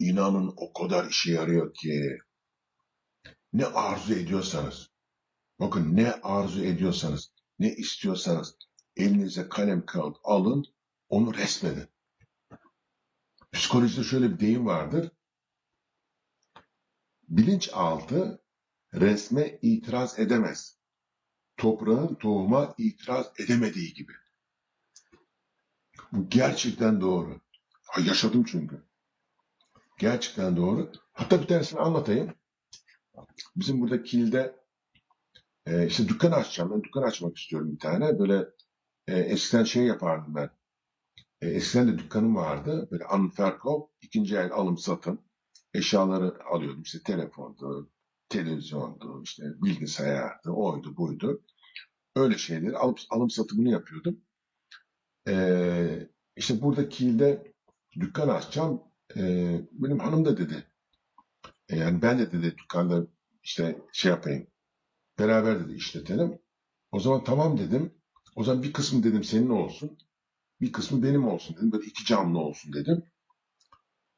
inanın o kadar işe yarıyor ki ne arzu ediyorsanız bakın ne arzu ediyorsanız ne istiyorsanız elinize kalem kağıt alın onu resmedin. Psikolojide şöyle bir deyim vardır. Bilinçaltı resme itiraz edemez. Toprağın tohuma itiraz edemediği gibi. Bu gerçekten doğru. Ha, yaşadım çünkü. Gerçekten doğru. Hatta bir tanesini anlatayım. Bizim burada Kil'de e, işte dükkan açacağım. Ben dükkan açmak istiyorum bir tane. Böyle e, eskiden şey yapardım ben. E, eskiden de dükkanım vardı. Böyle Anferkov, ikinci el alım satım. Eşyaları alıyordum. İşte telefondu, televizyondu, işte bilgisayardı, oydu, buydu. Öyle şeyleri alıp alım satımını yapıyordum. E, işte burada Kiel'de dükkan açacağım. E, benim hanım da dedi. E, yani ben de dedi dükkanda işte şey yapayım. Beraber dedi işletelim. O zaman tamam dedim. O zaman bir kısmı dedim senin olsun. Bir kısmı benim olsun dedim. Böyle iki camlı olsun dedim.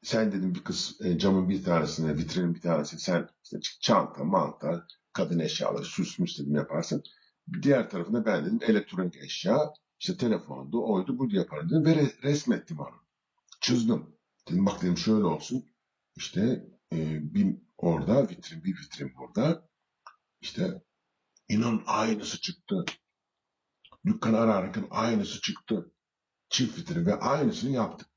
Sen dedim bir kız e, camın bir tanesine, vitrinin bir tanesine sen işte çanta, manta, kadın eşyaları, süs müs dedim yaparsın. Diğer tarafında ben dedim elektronik eşya, işte telefondu, oydu, buydu yaparım dedim. Ve re- resmettim onu. Çizdim. Dedim bak dedim şöyle olsun. İşte e, bir orada vitrin, bir vitrin burada. İşte inan aynısı çıktı. Dükkanı ararken aynısı çıktı. Çift vitrin ve aynısını yaptık.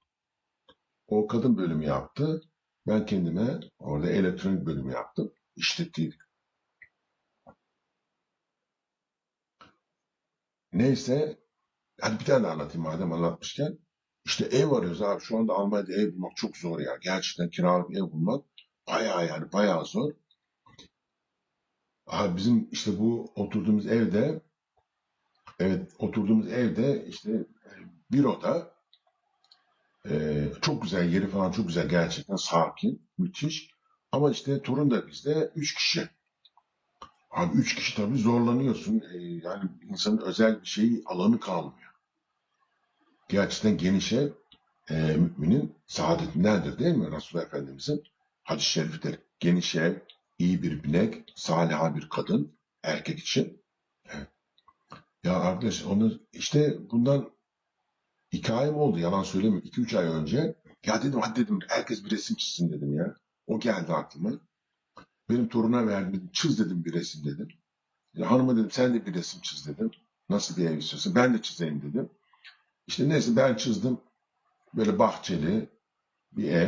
O kadın bölümü yaptı. Ben kendime orada elektronik bölümü yaptım. İşlettiydik. Neyse, hadi bir tane anlatayım madem anlatmışken. İşte ev arıyoruz abi. Şu anda Almanya'da ev bulmak çok zor ya. Gerçekten kiralık ev bulmak bayağı yani bayağı zor. Abi bizim işte bu oturduğumuz evde evet oturduğumuz evde işte e, bir oda e, çok güzel yeri falan çok güzel gerçekten sakin müthiş ama işte torun da bizde üç kişi. Abi üç kişi tabii zorlanıyorsun. E, yani insanın özel bir şeyi alanı kalmıyor. Gerçekten geniş ev e, müminin saadetindendir değil mi? Resulullah Efendimizin hadis-i şerifidir. Geniş ev, iyi bir binek, saliha bir kadın erkek için. Ya arkadaş onu işte bundan iki ay mı oldu yalan söylemiyorum. iki üç ay önce ya dedim hadi dedim herkes bir resim çizsin dedim ya. O geldi aklıma. Benim toruna verdim çiz dedim bir resim dedim. Ya hanıma dedim sen de bir resim çiz dedim. Nasıl bir ev istiyorsun? Ben de çizeyim dedim. İşte neyse ben çizdim. Böyle bahçeli bir ev.